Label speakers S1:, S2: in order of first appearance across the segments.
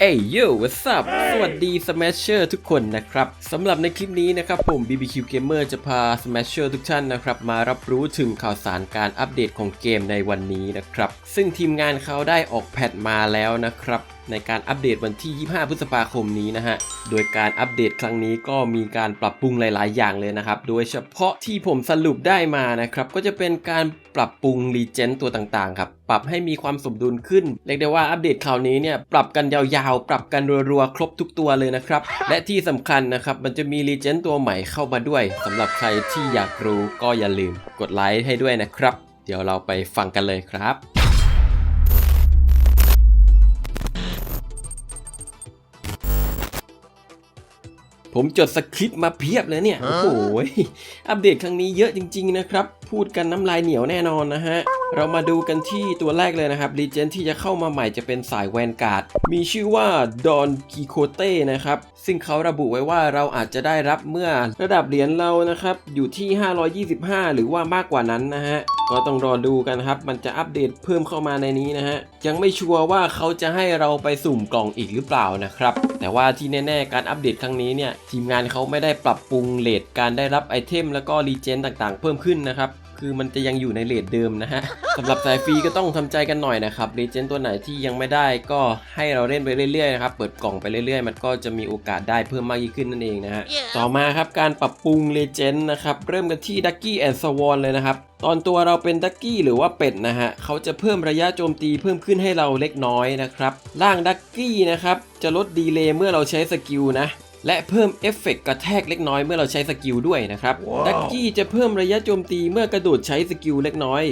S1: เอ้ยโย่ what's up สวัสดี Smasher ทุกคนนะครับสำหรับในคลิปนี้นะครับผม BBQ Gamer จะพา Smasher ทุกท่านนะครับมารับรู้ถึงข่าวสารการอัปเดตของเกมในวันนี้นะครับซึ่งทีมงานเขาได้ออกแพทมาแล้วนะครับในการอัปเดตวันที่ 25 พฤษภาคมนี้นะฮะ โดยการอัปเดตครั้งนี้ก็มีการปรับปรุงหลาย ๆ อย่างเลยนะครับ โดยเฉพาะที่ผมสรุปได้มานะครับ ก็จะเป็นการปรับปรุงรีเจนตัวต่าง ๆ ครับ ปรับให้มีความสมดุลขึ้น เรียกได้ว่าอัปเดตคราวนี้เนี่ยปรับกันยาวๆ ปรับกันรัวๆ ครบทุกตัวเลยนะครับ และที่สำคัญนะครับ มันจะมีรีเจนตัวใหม่เข้ามาด้วยสำหรับใครที่อยากรู้ก็อย่าลืมกดไลค์ให้ด้วยนะครับ เดี๋ยวเราไปฟังกันเลยครับ ผมจดสคริปต์มาเพียบเลยเนี่ย โอ้โห อัปเดตครั้งนี้เยอะจริง ๆ นะครับ พูดกันน้ำลายเหนียวแน่นอนนะฮะ เรามาดูกันที่ตัวแรกเลยนะครับรีเจนที่จะเข้ามาใหม่จะเป็นสายแวนการ์ด มีชื่อว่าดอนกิโคเต้นะครับซึ่งเขาระบุไว้ว่าเราอาจจะได้รับเมื่อระดับเหรียญเรานะครับ อยู่ที่ 525 หรือว่ามากกว่านั้นนะฮะ ก็ต้องรอดูกันครับ มันจะอัปเดตเพิ่มเข้ามาในนี้นะฮะ ยังไม่ชัวร์ว่าเขาจะให้เราไปสุ่มกล่องอีกหรือเปล่านะครับ แต่ว่าที่แน่ๆ การอัปเดตครั้งนี้เนี่ย ทีมงานเขาไม่ได้ปรับปรุงเลทการได้รับไอเทมแล้วก็รีเจนต่างๆ เพิ่มขึ้นนะครับ คือมันจะยังอยู่ในเลทเดิมนะฮะสำหรับสายฟรีก็ต้องทำใจกันหน่อยนะครับรีเจนตัวไหนที่ยังไม่ได้ก็ให้เราเล่นไปเรื่อยๆนะครับเปิดกล่องไปเรื่อยๆ มันก็จะมีโอกาสได้เพิ่มมากยิ่งขึ้นนั่นเองนะฮะต่อมาครับการปรับปรุงเลเจนด์นะครับเริ่มกันที่ดักกี้แอนด์สวอนเลยนะครับตอนตัวเราเป็นดักกี้หรือว่าเป็ดนะฮะเขาจะเพิ่มระยะโจมตีเพิ่มขึ้นให้เราเล็กน้อยนะครับร่างดักกี้นะครับจะลดดีเลย์เมื่อเราใช้สกิลนะ และเพิ่มเอฟเฟกต์กระแทกเล็กน้อยเมื่อเราใช้สกิลด้วยนะครับดักกี้จะเพิ่มระยะโจมตีเมื่อกระโดดใช้สกิลเล็กน้อย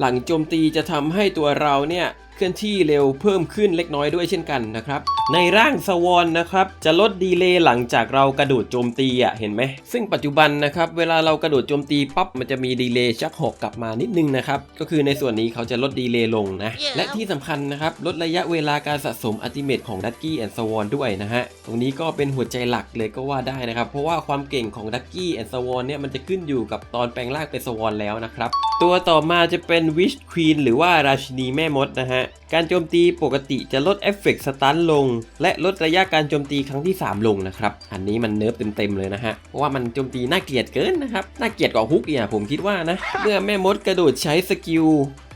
S1: หลังโจมตีจะทำให้ตัวเราเนี่ยเคลื่อนที่เร็วเพิ่มขึ้นเล็กน้อยด้วยเช่นกันนะครับ ในร่างสวอนนะครับ จะลดดีเลย์หลังจากเรากระโดดโจมตีอะเห็นไหม ซึ่งปัจจุบันนะครับ เวลาเรากระโดดโจมตีปั๊บมันจะมีดีเลย์ชักหกกลับมานิดนึงนะครับ ก็คือในส่วนนี้เขาจะลดดีเลย์ลงนะและที่สำคัญนะครับ ลดระยะเวลาการสะสมอัติเมตของดักกี้แอนด์สวอนด้วยนะฮะ ตรงนี้ก็เป็นหัวใจหลักเลยก็ว่าได้นะครับ เพราะว่าความเก่งของดักกี้แอนด์สวอนเนี่ยมันจะขึ้นอยู่กับตอนแปลงร่างเป็นสวอนแล้วนะครับ ตัวต่อมาจะเป็นวิชควีนหรือว่าราชินีแม่มดนะฮะการโจมตีปกติจะลดเอฟเฟกต์สตันลง และลดระยะการโจมตีครั้งที่ 3 ลงนะครับ อันนี้มันเนิร์ฟเต็มๆเลยนะฮะ เพราะว่ามันโจมตีน่าเกลียดเกินนะครับ น่าเกลียดกว่าฮุกเนี่ยผมคิดว่านะ เมื่อแม่มดกระโดดใช้สกิล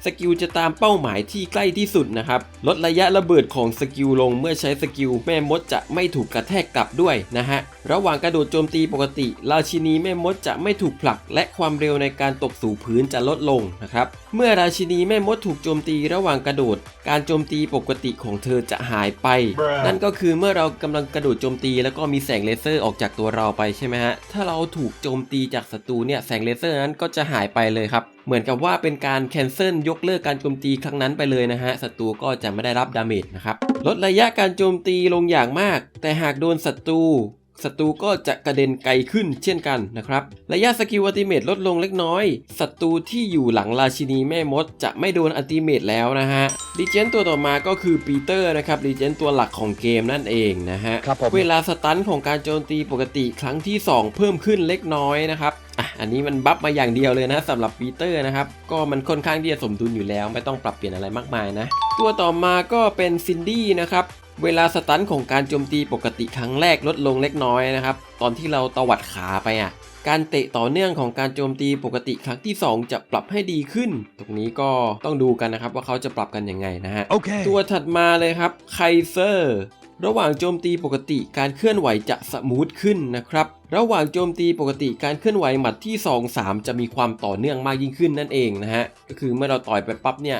S1: สกิลจะตามเป้าหมายที่ใกล้ที่สุดนะครับ ลดระยะระเบิดของสกิลลงเมื่อใช้สกิลแม่มดจะไม่ถูกกระแทกกลับด้วยนะฮะ ระหว่างกระโดดโจมตีปกติราชินีแม่มดจะไม่ถูกผลัก และความเร็วในการตกสู่พื้นจะลดลงนะครับ เมื่อราชินีแม่มดถูกโจมตีระหว่างกระโดด การโจมตีปกติของเธอจะหายไป นั่นก็คือเมื่อเรากำลังกระโดดโจมตี แล้วก็มีแสงเลเซอร์ออกจากตัวเราไปใช่ไหมฮะ ถ้าเราถูกโจมตีจากศัตรูเนี่ยแสงเลเซอร์นั้นก็จะหายไปเลยครับ เหมือนกับว่าเป็นการแคนเซิลยกเลิกการโจมตีครั้งนั้นไปเลยนะฮะศัตรูก็จะไม่ได้รับดาเมจนะครับลดระยะการโจมตีลงอย่างมาก แต่หากโดนศัตรูศัตรูก็จะกระเด็นไกลขึ้นเช่นกันนะครับ ระยะสกิลอัติเมตลดลงเล็กน้อย ศัตรูที่อยู่หลังราชินีแม่มด จะไม่โดนอัติเมตแล้วนะฮะดีเจนตัวต่อมาก็คือปีเตอร์นะครับดีเจนตัวหลักของเกมนั่นเองนะฮะ
S2: ครับผม
S1: เวลาสตันของการโจมตีปกติครั้งที่ 2 เพิ่มขึ้นเล็กน้อยนะครับ อะอันนี้มันบัฟมาอย่างเดียวเลยนะสำหรับปีเตอร์นะครับก็มันค่อนข้างที่จะสมดุลอยู่แล้ว ไม่ต้องปรับเปลี่ยนอะไรมากมายนะ ตัวต่อมาก็เป็นซินดี้นะครับเวลาสตันของการโจมตีปกติครั้งแรกลดลงเล็กน้อยนะครับตอนที่เราตวัดขาไปอะการเตะต่อเนื่องของการโจมตีปกติครั้งที่ 2 จะปรับให้ดีขึ้น ตรงนี้ก็ต้องดูกันนะครับว่าเขาจะปรับกันยังไงนะฮะ
S2: Okay.
S1: ตัวถัดมาเลยครับไคเซอร์ ระหว่างโจมตีปกติการเคลื่อนไหวจะสมูทขึ้นนะครับ ระหว่างโจมตีปกติการเคลื่อนไหวหมัดที่ 2 3 จะมีความต่อเนื่องมากยิ่งขึ้นนั่นเองนะฮะ ก็คือเมื่อเราต่อยไปปั๊บเนี่ย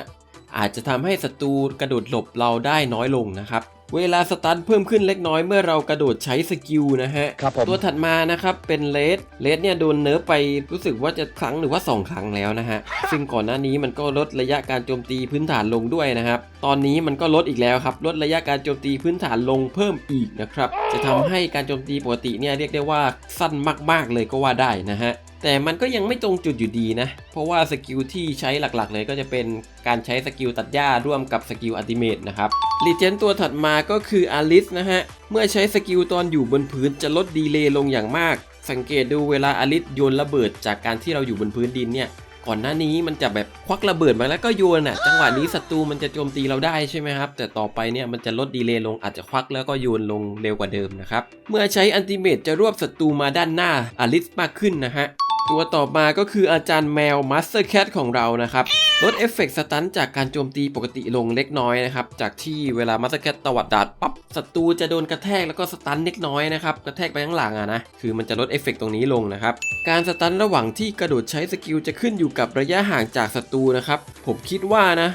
S1: อาจจะทำให้ศัตรูกระโดดหลบเราได้น้อยลงนะครับ เวลาสตันเพิ่มขึ้นเล็กน้อยเมื่อเรากระโดดใช้สกิลนะฮะ
S2: ครับผม
S1: ตัวถัดมานะครับเป็นเลสเลสเนี่ยโดนเนิร์ฟไปรู้สึกว่าจะครั้งหรือว่า 2 ครั้งแล้วนะฮะ ซึ่งก่อนหน้านี้มันก็ลดระยะการโจมตีพื้นฐานลงด้วยนะครับ ตอนนี้มันก็ลดอีกแล้วครับ ลดระยะการโจมตีพื้นฐานลงเพิ่มอีกนะครับ จะทำให้การโจมตีปกติเนี่ยเรียกได้ว่าสั้นมาก ๆเลยก็ว่าได้นะฮะ แต่มันก็ยังไม่ตรงจุดอยู่ดีนะ เพราะว่าสกิลที่ใช้หลักๆ เลยก็จะเป็นการใช้สกิลตัดหญ้าร่วมกับสกิลอัติเมตนะครับรีเจนตัวถัดมาก็คืออลิสนะฮะ เมื่อใช้สกิลตอนอยู่บนพื้นจะลดดีเลย์ลงอย่างมาก สังเกตดูเวลาอลิสโยนระเบิดจากการที่เราอยู่บนพื้นดินเนี่ยก่อนหน้านี้มันจะแบบควักระเบิดมาแล้วก็โยนอะจังหวะนี้ศัตรูมันจะโจมตีเราได้ใช่ไหมครับ แต่ต่อไปเนี่ยมันจะลดดีเลย์ลงอาจจะควักแล้วก็โยนลงเร็วกว่าเดิมนะครับ เมื่อใช้อันติเมตจะรวบศัตรูมาด้านหน้าอลิสมากขึ้นนะฮะ ตัวต่อมาก็คืออาจารย์แมว Master Cat ของเรานะครับลดเอฟเฟกต์สตันจากการโจมตีปกติลงเล็กน้อยนะครับ จากที่เวลา Master Cat ตวัดดาดปั๊บศัตรูจะโดนกระแทกแล้วก็สตันเล็กน้อยนะครับ กระแทกไปข้างหลังอะนะคือมันจะลดเอฟเฟกต์ตรงนี้ลงนะครับ การสตันระหว่างที่กระโดดใช้สกิลจะขึ้นอยู่กับระยะห่างจากศัตรูนะครับผมคิดว่านะ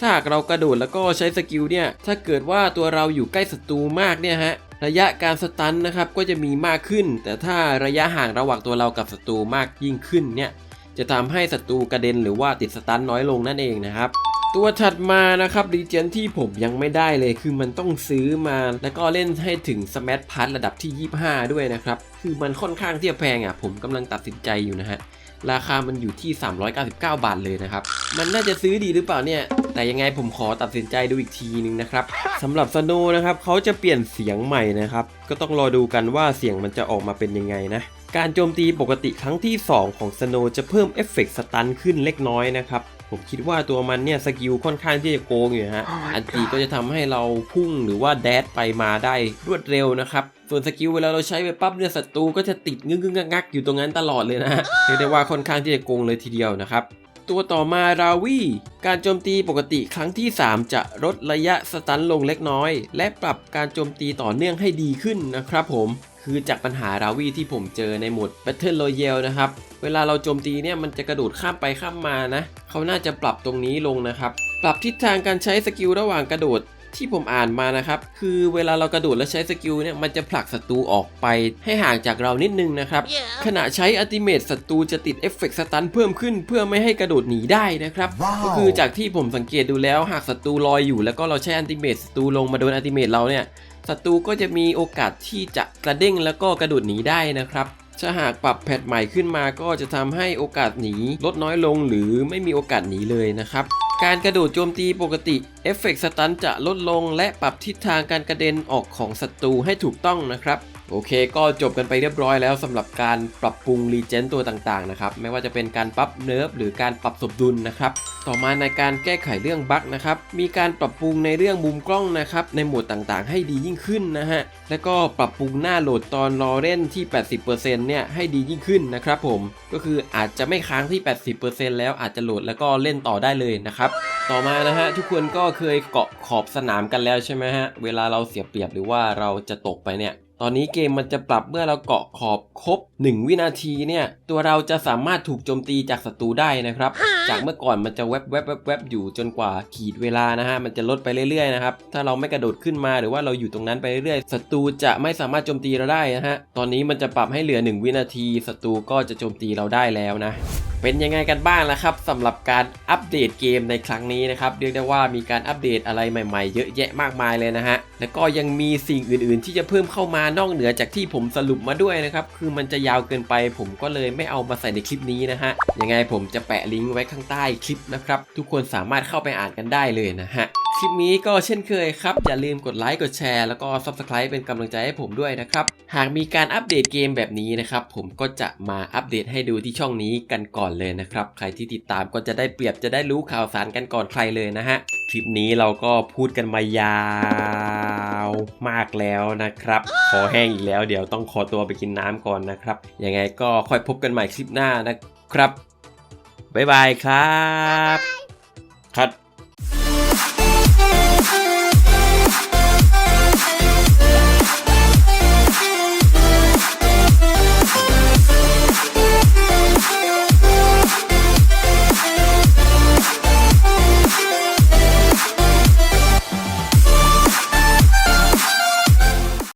S1: ถ้าหากเรากระโดดแล้วก็ใช้สกิลเนี่ย ถ้าเกิดว่าตัวเราอยู่ใกล้ศัตรูมากเนี่ยฮะ ระยะการสตันนะครับก็จะมีมากขึ้น แต่ถ้าระยะห่างระหว่างตัวเรากับศัตรูมากยิ่งขึ้นเนี่ยจะทำให้ศัตรูกระเด็นหรือว่าติดสตันน้อยลงนั่นเองนะครับตัวถัดมานะครับดีเจนที่ผมยังไม่ได้เลยคือมันต้องซื้อมาแล้วก็เล่นให้ถึงสมัทพัทระดับที่ 25 ด้วยนะครับ คือมันค่อนข้างที่จะแพงอะผมกำลังตัดสินใจอยู่นะฮะ ราคามันอยู่ที่ 399 บาทเลยนะครับ มันน่าจะซื้อดีหรือเปล่าเนี่ย แต่ยังไงผมขอตัดสินใจดูอีกทีนึงนะครับสำหรับสโนนะครับเขาจะเปลี่ยนเสียงใหม่นะครับ ก็ต้องรอดูกันว่าเสียงมันจะออกมาเป็นยังไงนะการโจมตีปกติครั้งที่ 2 ของสโนจะเพิ่มเอฟเฟกต์สตันขึ้นเล็กน้อยนะครับ ผมคิดว่าตัวมันเนี่ยสกิลค่อนข้างที่จะโกงอยู่นะฮะ อันตีก็จะทำให้เราพุ่งหรือว่าแดดไปมาได้รวดเร็วนะครับ ส่วนสกิลเวลาเราใช้ไปปั๊บเนี่ยศัตรูก็จะติดงึกงึกงักงักอยู่ตรงนั้นตลอดเลยนะฮะเรียกได้ว่าค่อนข้างที่จะโกงเลยทีเดียวนะครับตัวต่อมาราวีการโจมตีปกติครั้งที่ 3 จะลดระยะสตันลงเล็กน้อย และปรับการโจมตีต่อเนื่องให้ดีขึ้นนะครับผมคือจากปัญหาราวีที่ผมเจอในโหมด Battle Royale นะครับ เวลาเราโจมตีเนี่ยมันจะกระโดดข้ามไปข้ามมานะ เขาน่าจะปรับตรงนี้ลงนะครับ ปรับทิศทางการใช้สกิลระหว่างกระโดดที่ผมอ่านมานะครับ คือเวลาเรากระโดดแล้วใช้สกิลเนี่ยมันจะผลักศัตรูออกไป ให้ห่างจากเรานิดนึงนะครับขณะใช้อัลติเมตศัตรูจะติดเอฟเฟกต์สตันเพิ่มขึ้นเพื่อไม่ให้กระโดดหนีได้นะครับ
S2: ว้าว
S1: ก็คือจากที่ผมสังเกตดูแล้วหากศัตรูลอยอยู่ แล้วก็เราใช้อัลติเมตศัตรูลงมาโดนอัลติเมตเราเนี่ย ศัตรูก็จะมีโอกาสที่จะกระเด้งแล้วก็กระโดดหนีได้นะครับถ้าหากปรับแพทใหม่ขึ้นมาก็จะทำให้โอกาสหนีลดน้อยลงหรือไม่มีโอกาสหนีเลยนะครับ การกระโดดโจมตีปกติเอฟเฟกต์สตันจะลดลงและปรับทิศทางการกระเด็นออกของศัตรูให้ถูกต้องนะครับโอเค ก็จบกันไปเรียบร้อยแล้วสำหรับการปรับปรุงรีเจนตัวต่างๆนะครับ ไม่ว่าจะเป็นการปรับเนิร์ฟหรือการปรับสมดุลนะครับ ต่อมาในการแก้ไขเรื่องบั๊กนะครับ มีการปรับปรุงในเรื่องมุมกล้องนะครับ ในโหมดต่างๆ ให้ดียิ่งขึ้นนะฮะ แล้วก็ปรับปรุงหน้าโหลดตอนรอเล่นที่ 80%เนี่ยให้ดียิ่งขึ้นนะครับผม ก็คืออาจจะไม่ค้างที่ 80%แล้วอาจจะโหลดแล้วก็เล่นต่อได้เลยนะครับ ต่อมานะฮะทุกคนก็เคยเกาะขอบสนามกันแล้วใช่ไหมฮะ เวลาเราเสียเปรียบหรือว่าเราจะตกไปเนี่ย ตอนนี้เกมมันจะปรับเมื่อเราเกาะขอบครบ 1 วินาทีเนี่ย ตัวเราจะสามารถถูกโจมตีจากศัตรูได้นะครับ จากเมื่อก่อนมันจะแวบแวบแวบแวบอยู่จนกว่าขีดเวลานะฮะ มันจะลดไปเรื่อยๆนะครับ ถ้าเราไม่กระโดดขึ้นมาหรือว่าเราอยู่ตรงนั้นไปเรื่อยๆ ศัตรูจะไม่สามารถโจมตีเราได้นะฮะ ตอนนี้มันจะปรับให้เหลือ 1 วินาที ศัตรูก็จะโจมตีเราได้แล้วนะ เป็นยังไงกันบ้างล่ะครับสำหรับการอัปเดตเกมในครั้งนี้นะครับเรียกได้ว่ามีการอัปเดตอะไรใหม่ๆ เยอะแยะมากมายเลยนะฮะแล้วก็ยังมีสิ่งอื่นๆ ที่จะเพิ่มเข้ามานอกเหนือจากที่ผมสรุปมาด้วยนะครับคือมันจะยาวเกินไป ผมก็เลยไม่เอามาใส่ในคลิปนี้นะฮะยังไงผมจะแปะลิงก์ไว้ข้างใต้คลิปนะครับทุกคนสามารถเข้าไปอ่านกันได้เลยนะฮะคลิปนี้ก็เช่นเคยครับอย่าลืมกดไลค์กดแชร์แล้วก็ Subscribe เป็นกำลังใจให้ผมด้วยนะครับ หากมีการอัปเดตเกมแบบนี้นะครับ ผมก็จะมาอัปเดตให้ดูที่ช่องนี้กันก่อนเลยนะครับ ใครที่ติดตามก็จะได้เปรียบจะได้รู้ข่าวสารกันก่อนใครเลยนะฮะ คลิปนี้เราก็พูดกันมายาวมากแล้วนะครับขอแห้งอีกแล้วเดี๋ยวต้องขอตัวไปกินน้ำก่อนนะครับ ยังไงก็ค่อยพบกันใหม่คลิปหน้านะครับ บ๊ายบายครับคัด